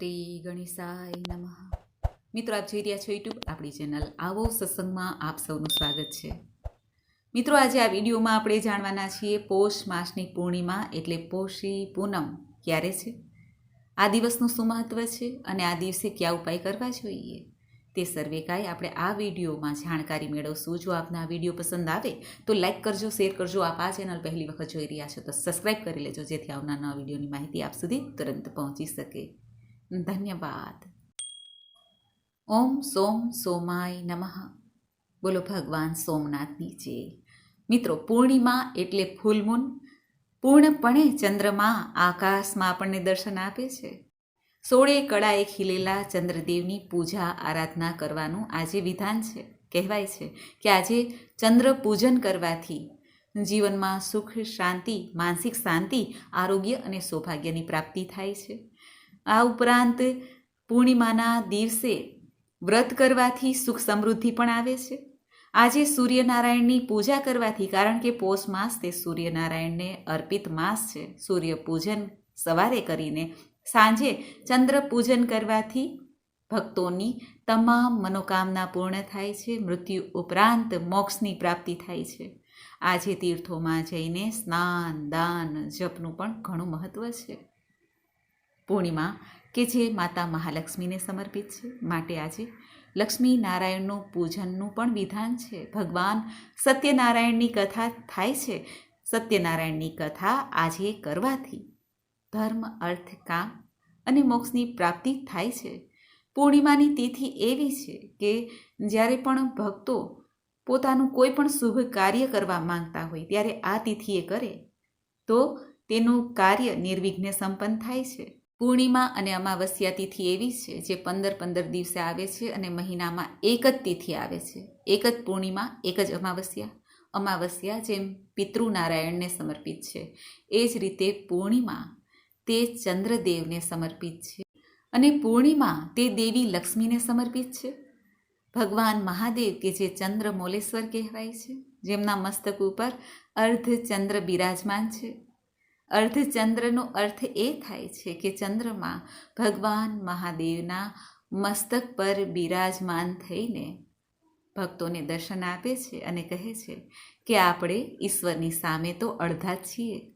શ્રી ગણેશાય નમઃ. મિત્રો, આપ જોઈ રહ્યા છો યુટ્યુબ આપણી ચેનલ. આવો સત્સંગમાં આપ સૌનું સ્વાગત છે. મિત્રો, આજે આ વિડીયોમાં આપણે જાણવાના છીએ પોષ માસની પૂર્ણિમા એટલે પોષી પૂનમ ક્યારે છે? આ દિવસનું શું મહત્વ છે અને આ દિવસે કયા ઉપાય કરવા જોઈએ? તે સર્વે કાંઈ આપણે આ વિડીયોમાં જાણકારી મેળવશું. જો આપને આ વીડિયો પસંદ આવે, તો લાઇક કરજો, શેર કરજો. આપ આ ચેનલ પહેલી વખત જોઈ રહ્યા છો તો સબસ્ક્રાઈબ કરી લેજો, જેથી આવનાર નવા વિડીયોની માહિતી આપ સુધી તુરંત પહોંચી શકે. ધન્યવાદ ઓમ સોમ સોમાય નમઃ બોલો ભગવાન સોમનાથની જે મિત્રો પૂર્ણિમા એટલે ફૂલમૂન, પૂર્ણપણે ચંદ્રમા આકાશમાં આપણને દર્શન આપે છે. સોળે કળાએ ખીલેલા ચંદ્રદેવની પૂજા આરાધના કરવાનું આજે વિધાન છે. કહેવાય છે કે આજે ચંદ્ર પૂજન કરવાથી જીવનમાં સુખ, શાંતિ, માનસિક શાંતિ, આરોગ્ય અને સૌભાગ્યની પ્રાપ્તિ થાય છે. આ ઉપરાંત પૂર્ણિમાના દિવસે વ્રત કરવાથી સુખ સમૃદ્ધિ પણ આવે છે. આજે સૂર્યનારાયણની પૂજા કરવાથી, કારણ કે પોષ માસ તે સૂર્યનારાયણને અર્પિત માસ છે. સૂર્ય પૂજન સવારે કરીને સાંજે ચંદ્ર પૂજન કરવાથી ભક્તોની તમામ મનોકામના પૂર્ણ થાય છે. મૃત્યુ ઉપરાંત મોક્ષની પ્રાપ્તિ થાય છે. આજે તીર્થોમાં જઈને સ્નાન, દાન, જપનું પણ ઘણું મહત્ત્વ છે. પૂર્ણિમા કે જે માતા મહાલક્ષ્મીને સમર્પિત છે, માટે આજે લક્ષ્મી નારાયણનું પૂજનનું પણ વિધાન છે. ભગવાન સત્યનારાયણની કથા થાય છે. સત્યનારાયણની કથા આજે કરવાથી ધર્મ, અર્થ, કામ અને મોક્ષની પ્રાપ્તિ થાય છે. પૂર્ણિમાની તિથિ એવી છે કે જ્યારે પણ ભક્તો પોતાનું કોઈ પણ શુભ કાર્ય કરવા માંગતા હોય, ત્યારે આ તિથિએ કરે, તો તેનું કાર્ય નિર્વિઘ્ને સંપન્ન થાય છે. પૂર્ણિમા અને અમાવસ્યા તિથિ એવી છે જે પંદર પંદર દિવસે આવે છે અને મહિનામાં એક જ તિથિ આવે છે. એક જ પૂર્ણિમા, એક જ અમાવસ્યા. અમાવસ્યા જેમ પિતૃનારાયણને સમર્પિત છે. એ જ રીતે પૂર્ણિમા તે ચંદ્રદેવને સમર્પિત છે. અને પૂર્ણિમા તે દેવી લક્ષ્મીને સમર્પિત છે. ભગવાન મહાદેવ કે જે ચંદ્ર મોલેશ્વર કહેવાય છે, જેમના મસ્તક ઉપર અર્ધચંદ્ર બિરાજમાન છે. અર્ધચંદ્રનો અર્થ એ થાય છે કે ચંદ્રમાં ભગવાન મહાદેવના મસ્તક પર બિરાજમાન થઈને ભક્તોને દર્શન આપે છે અને કહે છે કે આપણે ઈશ્વરની સામે તો અડધા જ છીએ.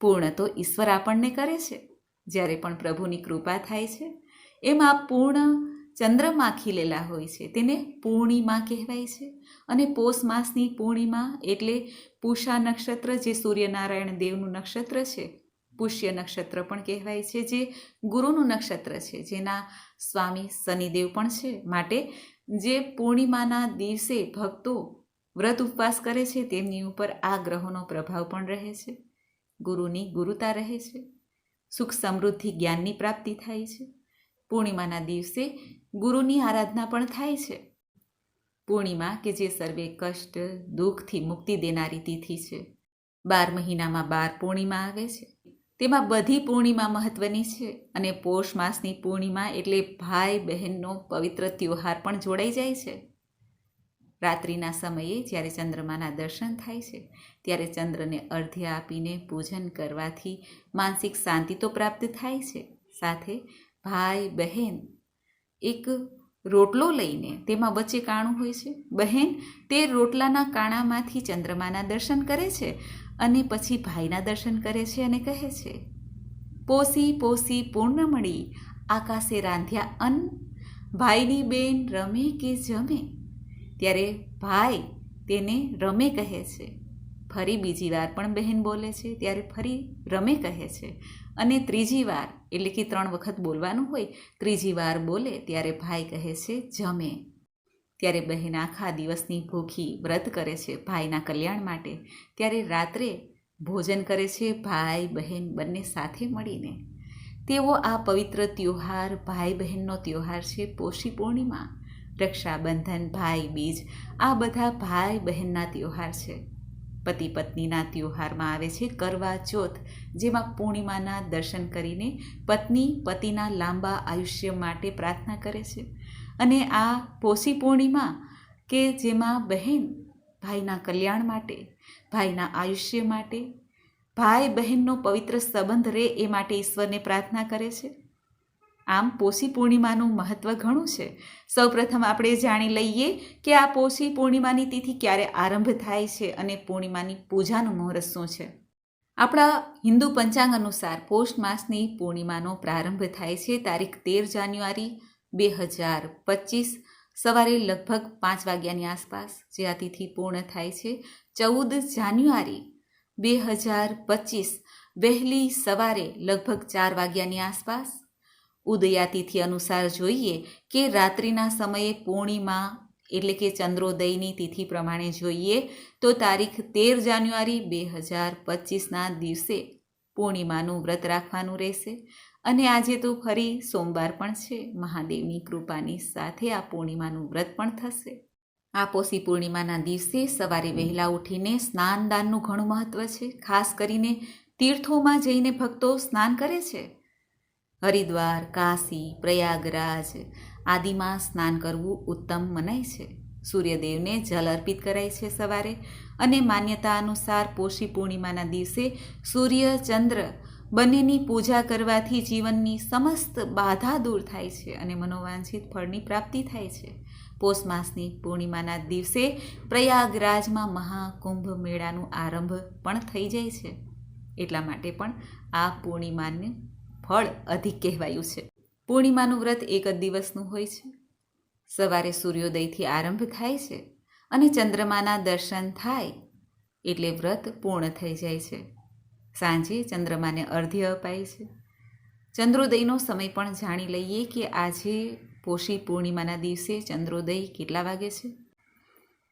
પૂર્ણ તો ઈશ્વર આપણને કરે છે. જ્યારે પણ પ્રભુની કૃપા થાય છે, એમાં પૂર્ણ ચંદ્રમાં ખીલેલા હોય છે. તેને પૂર્ણિમા કહેવાય છે અને પોષ માસની પૂર્ણિમા એટલે પૂષા નક્ષત્ર, જે સૂર્યનારાયણ દેવનું નક્ષત્ર છે. પુષ્ય નક્ષત્ર પણ કહેવાય છે, જે ગુરુનું નક્ષત્ર છે, જેના સ્વામી શનિદેવ પણ છે. માટે જે પૂર્ણિમાના દિવસે ભક્તો વ્રત ઉપવાસ કરે છે, તેમની ઉપર આ ગ્રહોનો પ્રભાવ પણ રહે છે. ગુરુની ગુરુતા રહે છે. સુખ સમૃદ્ધિ જ્ઞાનની પ્રાપ્તિ થાય છે. પૂર્ણિમાના દિવસે ગુરુની આરાધના પણ થાય છે. પૂર્ણિમા, કે જે સર્વે કષ્ટ દુઃખથી મુક્તિ દેનારી તિથિ છે. બાર મહિનામાં બાર પૂર્ણિમા આવે છે. તેમાં બધી પૂર્ણિમા મહત્વની છે અને પોષ માસની પૂર્ણિમા એટલે ભાઈ બહેનનો પવિત્ર ત્યોહાર પણ જોડાઈ જાય છે. રાત્રિના સમયે જ્યારે ચંદ્રમાના દર્શન થાય છે, ત્યારે ચંદ્રને અર્ધ્ય આપીને પૂજન કરવાથી માનસિક શાંતિ તો પ્રાપ્ત થાય છે. સાથે ભાઈ બહેન એક રોટલો લઈને તેમાં વચ્ચે કાણું હોય છે. બહેન તે રોટલાના કાણામાંથી ચંદ્રમાના દર્શન કરે છે અને પછી ભાઈના દર્શન કરે છે અને કહે છે, પોસી પોસી, પૂર્ણમળી, આકાશે રાંધ્યા અન્ન, ભાઈની બેન રમે કે જમે? ત્યારે ભાઈ તેને રમે કહે છે. ફરી બીજી વાર પણ બહેન બોલે છે, ત્યારે ફરી રમે કહે છે. અને ત્રીજી વાર, એટલે કે ત્રણ વખત બોલવાનું હોય, ત્રીજી વાર બોલે ત્યારે ભાઈ કહે છે, જમે. ત્યારે બહેન આખા દિવસની ભૂખી વ્રત કરે છે ભાઈના કલ્યાણ માટે. ત્યારે રાત્રે ભોજન કરે છે ભાઈ, બહેન બંને સાથે મળીને. તેઓ આ પવિત્ર ત્યોહાર, ભાઈ બહેનનો ત્યોહાર છે પોષી પૂર્ણિમા, રક્ષાબંધન, ભાઈ બીજ, આ બધા ભાઈ બહેનના ત્યોહાર છે. પતિ પત્નીના ત્યોહારમાં આવે છે કરવા ચોથ, જેમાં પૂર્ણિમાના દર્શન કરીને પત્ની પતિના લાંબા આયુષ્ય માટે પ્રાર્થના કરે છે. અને આ પોષી પૂર્ણિમા કે જેમાં બહેન ભાઈના કલ્યાણ માટે, ભાઈના આયુષ્ય માટે, ભાઈ બહેનનો પવિત્ર સંબંધ રહે એ માટે ઈશ્વરને પ્રાર્થના કરે છે. આમ પોષી પૂર્ણિમાનું મહત્વ ઘણું છે. સૌપ્રથમ આપણે જાણી લઈએ કે આ પોષી પૂર્ણિમાની તિથિ ક્યારે આરંભ થાય છે અને પૂર્ણિમાની પૂજાનું મુહૂર્ત શું છે. આપણા હિન્દુ પંચાંગ અનુસાર પોષ માસની પૂર્ણિમાનો પ્રારંભ થાય છે તારીખ તેર જાન્યુઆરી બે હજાર પચીસ સવારે લગભગ પાંચ વાગ્યાની આસપાસ, જે આ તિથિ પૂર્ણ થાય છે. ચૌદ જાન્યુઆરી બે હજાર પચીસ વહેલી સવારે લગભગ ચાર વાગ્યાની આસપાસ ઉદયાતિથિ અનુસાર જોઈએ કે રાત્રિના સમયે પૂર્ણિમા એટલે કે ચંદ્રોદયની તિથિ પ્રમાણે જોઈએ તો તારીખ તેર જાન્યુઆરી બે હજાર પચીસના દિવસે પૂર્ણિમાનું વ્રત રાખવાનું રહેશે. અને આજે તો ફરી સોમવાર પણ છે. મહાદેવની કૃપાની સાથે આ પૂર્ણિમાનું વ્રત પણ થશે. આપોસી પૂર્ણિમાના દિવસે સવારે વહેલા ઉઠીને સ્નાનદાનનું ઘણું મહત્ત્વ છે. ખાસ કરીને તીર્થોમાં જઈને ભક્તો સ્નાન કરે છે. હરિદ્વાર, કાશી, પ્રયાગરાજ આદિમાં સ્નાન કરવું ઉત્તમ મનાય છે. સૂર્યદેવને જલ અર્પિત કરાય છે સવારે અને માન્યતા અનુસાર પોષી પૂર્ણિમાના દિવસે સૂર્ય, ચંદ્ર બંનેની પૂજા કરવાથી જીવનની સમસ્ત બાધા દૂર થાય છે અને મનોવાંછિત ફળની પ્રાપ્તિ થાય છે. પોષ માસની પૂર્ણિમાના દિવસે પ્રયાગરાજમાં મહાકુંભ મેળાનું આરંભ પણ થઈ જાય છે. એટલા માટે પણ આ પૂર્ણિમાનું ફળ અધિક કહેવાયું છે. પૂર્ણિમાનું વ્રત એક જ દિવસનું હોય છે. સવારે સૂર્યોદયથી આરંભ થાય છે અને ચંદ્રમાના દર્શન થાય એટલે વ્રત પૂર્ણ થઈ જાય છે. સાંજે ચંદ્રમાને અર્ધ્ય અપાય છે. ચંદ્રોદયનો સમય પણ જાણી લઈએ કે આજે પોષી પૂર્ણિમાના દિવસે ચંદ્રોદય કેટલા વાગે છે.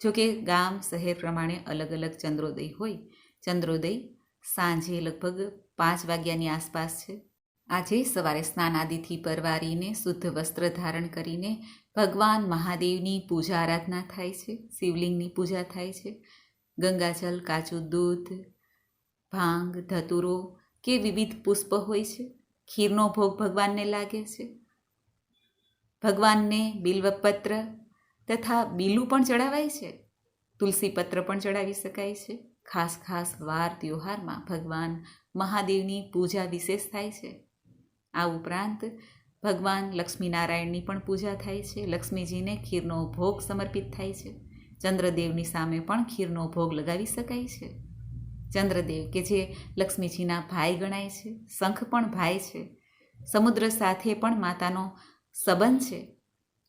જોકે ગામ, શહેર પ્રમાણે અલગ અલગ ચંદ્રોદય હોય. ચંદ્રોદય સાંજે લગભગ પાંચ વાગ્યાની આસપાસ છે. આજે સવારે સ્નાન આદિથી પરવારીને શુદ્ધ વસ્ત્ર ધારણ કરીને ભગવાન મહાદેવની પૂજા આરાધના થાય છે, શિવલિંગની પૂજા થાય છે. ગંગાજલ કાચું દૂધ, ભાંગ, ધતુરો કે વિવિધ પુષ્પ હોય છે. ખીરનો ભોગ ભગવાનને લાગે છે. ભગવાનને બિલ્વપત્ર તથા બીલું પણ ચડાવાય છે. તુલસી પત્ર પણ ચડાવી શકાય છે. ખાસ ખાસ વાર, ત્યોહારમાં ભગવાન મહાદેવની પૂજા વિશેષ થાય છે. આ ઉપરાંત ભગવાન લક્ષ્મીનારાયણની પણ પૂજા થાય છે. લક્ષ્મીજીને ખીરનો ભોગ સમર્પિત થાય છે. ચંદ્રદેવની સામે પણ ખીરનો ભોગ લગાવી શકાય છે. ચંદ્રદેવ કે જે લક્ષ્મીજીના ભાઈ ગણાય છે, શંખ પણ ભાઈ છે. સમુદ્ર સાથે પણ માતાનો સંબંધ છે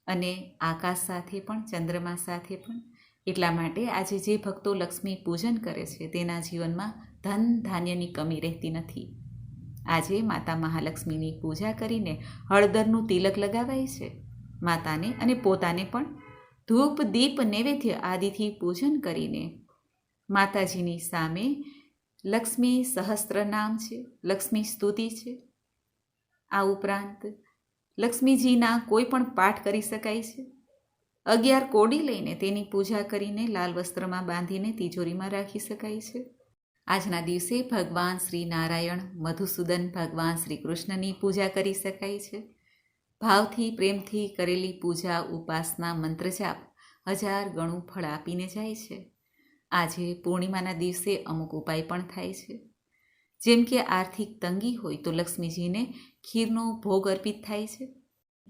અને આકાશ સાથે પણ, ચંદ્રમા સાથે પણ. એટલા માટે આજે જે ભક્તો લક્ષ્મી પૂજન કરે છે તેના જીવનમાં ધન ધાન્યની કમી રહેતી નથી. આજે માતા મહાલક્ષ્મીની પૂજા કરીને હળદરનું તિલક લગાવાય છે. માતાને અને પોતાને પણ ધૂપ, દીપ, નૈવેદ્ય આદિથી પૂજન કરીને માતાજીની સામે લક્ષ્મી સહસ્ત્ર નામ છે, લક્ષ્મી સ્તુતિ છે. આ ઉપરાંત લક્ષ્મીજીના કોઈ પણ પાઠ કરી શકાય છે. અગિયાર કોડી લઈને તેની પૂજા કરીને લાલ વસ્ત્રમાં બાંધીને તિજોરીમાં રાખી શકાય છે. આજના દિવસે ભગવાન શ્રી નારાયણ મધુસૂદન ભગવાન શ્રી કૃષ્ણની પૂજા કરી શકાય છે. ભાવથી પ્રેમથી કરેલી પૂજા, ઉપાસના, મંત્રજાપ હજાર ગણું ફળ આપીને જાય છે. આજે પૂર્ણિમાના દિવસે અમુક ઉપાય પણ થાય છે. જેમ કે આર્થિક તંગી હોય તો લક્ષ્મીજીને ખીરનો ભોગ અર્પિત થાય છે.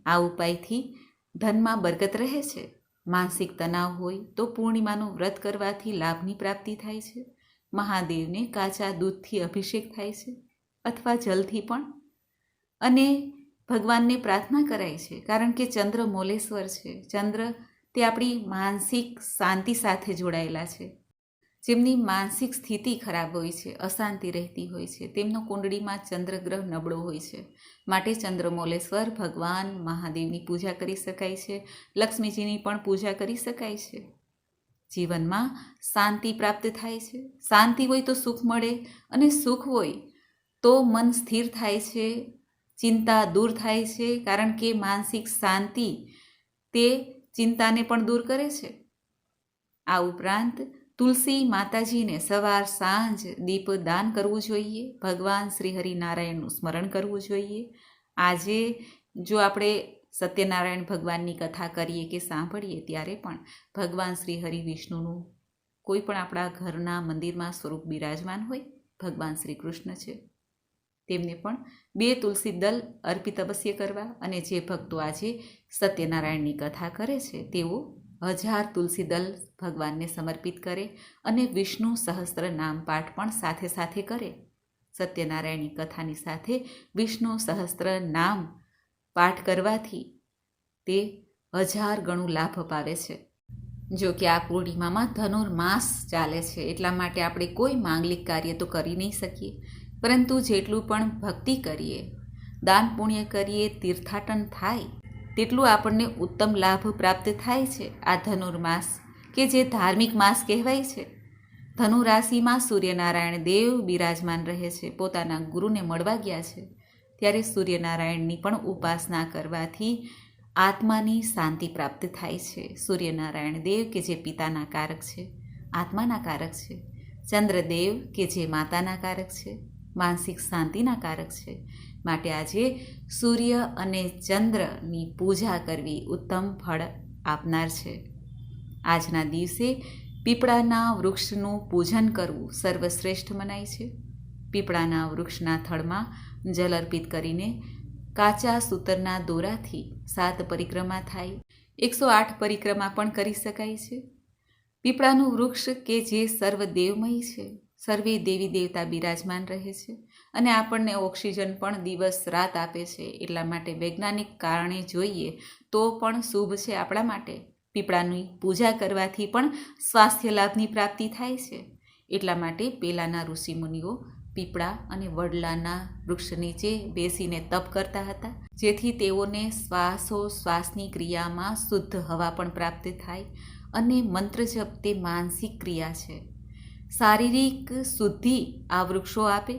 આ ઉપાયથી ધનમાં બરકત રહે છે. માનસિક તણાવ હોય તો પૂર્ણિમાનું વ્રત કરવાથી લાભની પ્રાપ્તિ થાય છે. મહાદેવને કાચા દૂધથી અભિષેક થાય છે અથવા જલથી પણ. અને ભગવાનને પ્રાર્થના કરાય છે કારણ કે ચંદ્ર મોલેશ્વર છે. ચંદ્ર તે આપણી માનસિક શાંતિ સાથે જોડાયેલા છે. જેમની માનસિક સ્થિતિ ખરાબ હોય છે, અશાંતિ રહેતી હોય છે, તેમનો કુંડળીમાં ચંદ્રગ્રહ નબળો હોય છે. માટે ચંદ્રમોલેશ્વર ભગવાન મહાદેવની પૂજા કરી શકાય છે. લક્ષ્મીજીની પણ પૂજા કરી શકાય છે. જીવનમાં શાંતિ પ્રાપ્ત થાય છે. શાંતિ હોય તો સુખ મળે અને સુખ હોય તો મન સ્થિર થાય છે, ચિંતા દૂર થાય છે, કારણ કે માનસિક શાંતિ તે ચિંતાને પણ દૂર કરે છે. આ ઉપરાંત તુલસી માતાજીને સવાર સાંજ દીપ દાન કરવું જોઈએ, ભગવાન શ્રી હરિનારાયણનું સ્મરણ કરવું જોઈએ. આજે જો આપણે સત્યનારાયણ ભગવાનની કથા કરીએ કે સાંભળીએ ત્યારે પણ ભગવાન શ્રી હરિ વિષ્ણુનું કોઈ પણ આપણા ઘરના મંદિરમાં સ્વરૂપ બિરાજમાન હોય, ભગવાન શ્રી કૃષ્ણ છે. તેમને પણ બે તુલસી દલ અર્પિત અવશ્ય કરવા અને જે ભક્તો આજે સત્યનારાયણની કથા કરે છે, તેઓ હજાર તુલસી દલ ભગવાનને સમર્પિત કરે અને વિષ્ણુ સહસ્ત્ર નામ પાઠ પણ સાથે સાથે કરે. સત્યનારાયણની કથાની સાથે વિષ્ણુ સહસ્ત્ર નામ પાઠ કરવાથી તે હજાર ગણું લાભ અપાવે છે. જો કે આ પૂર્ણિમામાં ધનુર્માસ ચાલે છે, એટલા માટે આપણે કોઈ માંગલિક કાર્ય તો કરી નહીં શકીએ. પરંતુ જેટલું પણ ભક્તિ કરીએ, દાન પુણ્ય કરીએ, તીર્થાટન થાય, તેટલું આપણને ઉત્તમ લાભ પ્રાપ્ત થાય છે આ ધનુર્માસ, કે જે ધાર્મિક માસ કહેવાય છે. ધનુ રાશિમાં સૂર્યનારાયણ દેવ બિરાજમાન રહે છે, પોતાના ગુરુને મળવા ગયા છે. ત્યારે સૂર્યનારાયણની પણ ઉપાસના કરવાથી આત્માની શાંતિ પ્રાપ્ત થાય છે. સૂર્યનારાયણ દેવ કે જે પિતાના કારક છે, આત્માના કારક છે. ચંદ્રદેવ કે જે માતાના કારક છે, માનસિક શાંતિના કારક છે. માટે આજે સૂર્ય અને ચંદ્રની પૂજા કરવી ઉત્તમ ફળ આપનાર છે. આજના દિવસે પીપળાના વૃક્ષનું પૂજન કરવું સર્વશ્રેષ્ઠ મનાય છે. પીપળાના વૃક્ષના થળમાં જલ અર્પિત કરીને કાચા સૂતરના દોરાથી સાત પરિક્રમા થાય. એકસો આઠ પરિક્રમા પણ કરી શકાય છે. પીપળાનું વૃક્ષ કે જે સર્વદેવમય છે, સર્વે દેવી દેવતા બિરાજમાન રહે છે અને આપણને ઓક્સિજન પણ દિવસ રાત આપે છે. એટલા માટે વૈજ્ઞાનિક કારણે જોઈએ તો પણ શુભ છે આપણા માટે. પીપળાની પૂજા કરવાથી પણ સ્વાસ્થ્ય લાભની પ્રાપ્તિ થાય છે. એટલા માટે પહેલાંના ઋષિમુનિઓ પીપળા અને વડલાના વૃક્ષ નીચે બેસીને તપ કરતા હતા, જેથી તેઓને શ્વાસો શ્વાસની ક્રિયામાં શુદ્ધ હવા પણ પ્રાપ્ત થાય અને મંત્ર જપ તે માનસિક ક્રિયા છે. શારીરિક શુદ્ધિ આ વૃક્ષો આપે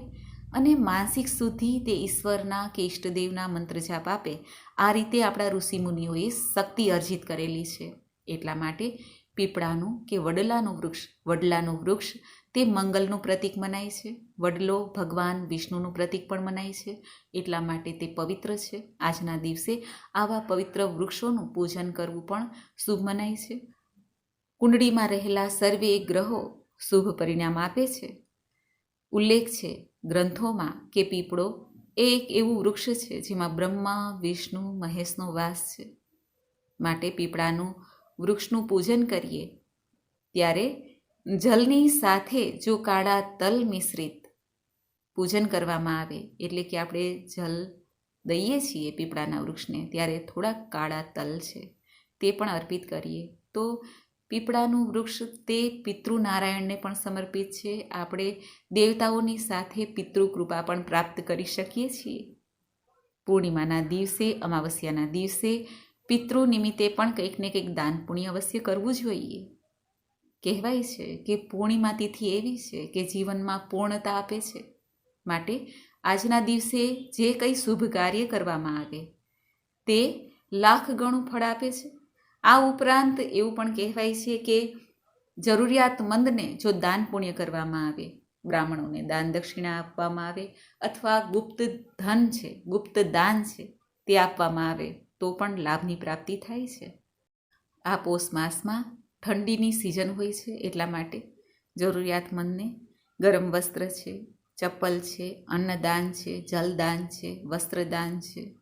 અને માનસિક શુદ્ધિ તે ઈશ્વરના કે ઈષ્ટદેવના મંત્ર જાપ આપે. આ રીતે આપણા ઋષિમુનિઓએ શક્તિ અર્જિત કરેલી છે. એટલા માટે પીપળાનું કે વડલાનું વૃક્ષ વડલાનું વૃક્ષ તે મંગલનું પ્રતીક મનાય છે. વડલો, ભગવાન, વિષ્ણુનું પ્રતીક પણ મનાય છે. એટલા માટે તે પવિત્ર છે. આજના દિવસે આવા પવિત્ર વૃક્ષોનું પૂજન કરવું પણ શુભ મનાય છે. કુંડળીમાં રહેલા સર્વે ગ્રહો શુભ પરિણામ આપે છે. ઉલ્લેખ છે, ગ્રંથોમાં કે પીપળો એ એક એવું વૃક્ષ છે જેમાં બ્રહ્મા, વિષ્ણુ, મહેશનો વાસ છે. માટે પીપળાનું વૃક્ષનું પૂજન કરીએ. ત્યારે જલની સાથે જો કાળા તલ મિશ્રિત પૂજન કરવામાં આવે, એટલે કે આપણે જલ દઈએ છીએ પીપળાના વૃક્ષને, ત્યારે થોડાક કાળા તલ છે, તે પણ અર્પિત કરીએ. તો પીપળાનું વૃક્ષ તે પિતૃનારાયણને પણ સમર્પિત છે. આપણે દેવતાઓની સાથે પિતૃ કૃપા પણ પ્રાપ્ત કરી શકીએ છીએ. પૂર્ણિમાના દિવસે, અમાવસ્યાના દિવસે પિતૃ નિમિત્તે પણ કંઈક ને કંઈક દાન પુણ્ય અવશ્ય કરવું જોઈએ. કહેવાય છે કે પૂર્ણિમા તિથિ એવી છે કે જીવનમાં પૂર્ણતા આપે છે. માટે આજના દિવસે જે કંઈ શુભ કાર્ય કરવામાં આવે તે લાખ ગણું ફળ આપે છે. આ ઉપરાંત એવું પણ કહેવાય છે કે જરૂરિયાતમંદને જો દાન પુણ્ય કરવામાં આવે, બ્રાહ્મણોને દાન દક્ષિણા આપવામાં આવે અથવા ગુપ્ત ધન છે, ગુપ્ત દાન છે તે આપવામાં આવે તો પણ લાભની પ્રાપ્તિ થાય છે. આ પોષ માસમાં ઠંડીની સિઝન હોય છે એટલા માટે જરૂરિયાતમંદને ગરમ વસ્ત્ર છે, ચપ્પલ છે, અન્નદાન છે, જલદાન છે, વસ્ત્રદાન છે.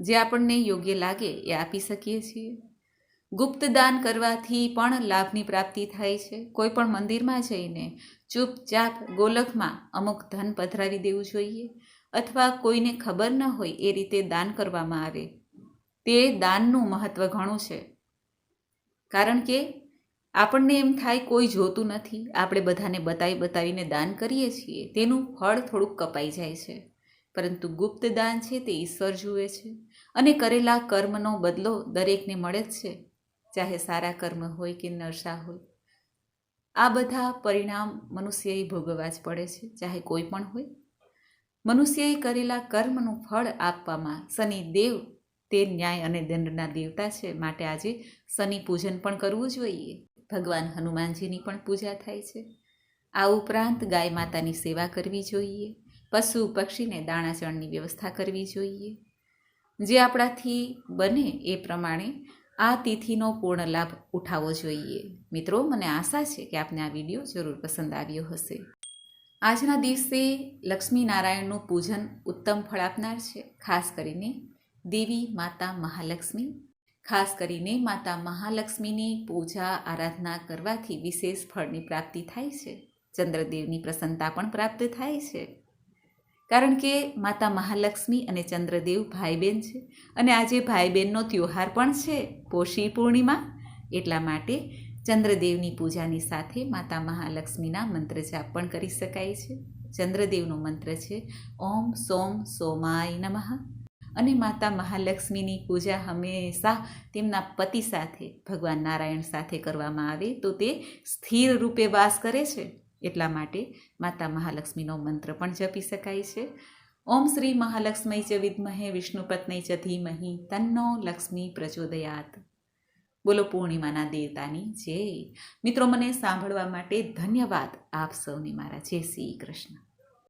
જે આપણને યોગ્ય લાગે એ આપી શકીએ છીએ. ગુપ્તદાન કરવાથી પણ લાભની પ્રાપ્તિ થાય છે. કોઈ પણ મંદિરમાં જઈને ચૂપચાપ ગોલકમાં અમુક ધન પધરાવી દેવું જોઈએ અથવા કોઈને ખબર ન હોય એ રીતે દાન કરવામાં આવે. તે દાનનું મહત્ત્વ ઘણું છે. કારણ કે આપણને એમ થાય કોઈ જોતું નથી. આપણે બધાને બતાવી બતાવીને દાન કરીએ છીએ. તેનું ફળ થોડુંક કપાઈ જાય છે. પરંતુ ગુપ્ત દાન છે તે ઈશ્વર જુએ છે. અને કરેલા કર્મનો બદલો દરેકને મળે જ છે. ચાહે સારા કર્મ હોય કે નરસા હોય. આ બધા પરિણામ મનુષ્યએ ભોગવવા જ પડે છે. ચાહે કોઈ પણ હોય. મનુષ્યએ કરેલા કર્મનું ફળ આપવામાં શનિ દેવ તે ન્યાય અને દંડના દેવતા છે માટે આજે શનિ પૂજન પણ કરવું જોઈએ. ભગવાન હનુમાનજીની પણ પૂજા થાય છે. આ ઉપરાંત ગાય માતાની સેવા કરવી જોઈએ. પશુ પક્ષીને દાણાચણની વ્યવસ્થા કરવી જોઈએ. જે આપણાથી બને એ પ્રમાણે આ તિથિનો પૂર્ણ લાભ ઉઠાવવો જોઈએ. મિત્રો, મને આશા છે કે આપને આ વીડિયો જરૂર પસંદ આવ્યો હશે. આજના દિવસે લક્ષ્મી નારાયણનું પૂજન ઉત્તમ ફળ આપનાર છે. ખાસ કરીને દેવી માતા મહાલક્ષ્મી. ખાસ કરીને માતા મહાલક્ષ્મીની પૂજા, આરાધના કરવાથી વિશેષ ફળની પ્રાપ્તિ થાય છે. ચંદ્રદેવની પ્રસન્નતા પણ પ્રાપ્ત થાય છે. કારણ કે માતા મહાલક્ષ્મી અને ચંદ્રદેવ ભાઈ બહેન છે અને આજે ભાઈ બહેનનો ત્યોહાર પણ છે પોષી પૂર્ણિમા. એટલા માટે ચંદ્રદેવની પૂજાની સાથે માતા મહાલક્ષ્મીના મંત્ર જાપ પણ કરી શકાય છે. ચંદ્રદેવનો મંત્ર છે, ઓમ સોમ સોમાય નમઃ. અને માતા મહાલક્ષ્મીની પૂજા હંમેશા તેમના પતિ સાથે, ભગવાન નારાયણ સાથે કરવામાં આવે, તો તે સ્થિર રૂપે વાસ કરે છે. એટલા માટે માતા મહાલક્ષ્મીનો મંત્ર પણ જપી શકાય છે. ઓમ શ્રી મહાલક્ષ્મી ચ વિદ્મહે વિષ્ણુપત્ની ચ ધીમહી, તન્નો લક્ષ્મી પ્રચોદયાત. બોલો પૂર્ણિમાના દેવતાની જય. મિત્રો, મને સાંભળવા માટે ધન્યવાદ. આપ સૌને મારા જય શ્રી કૃષ્ણ.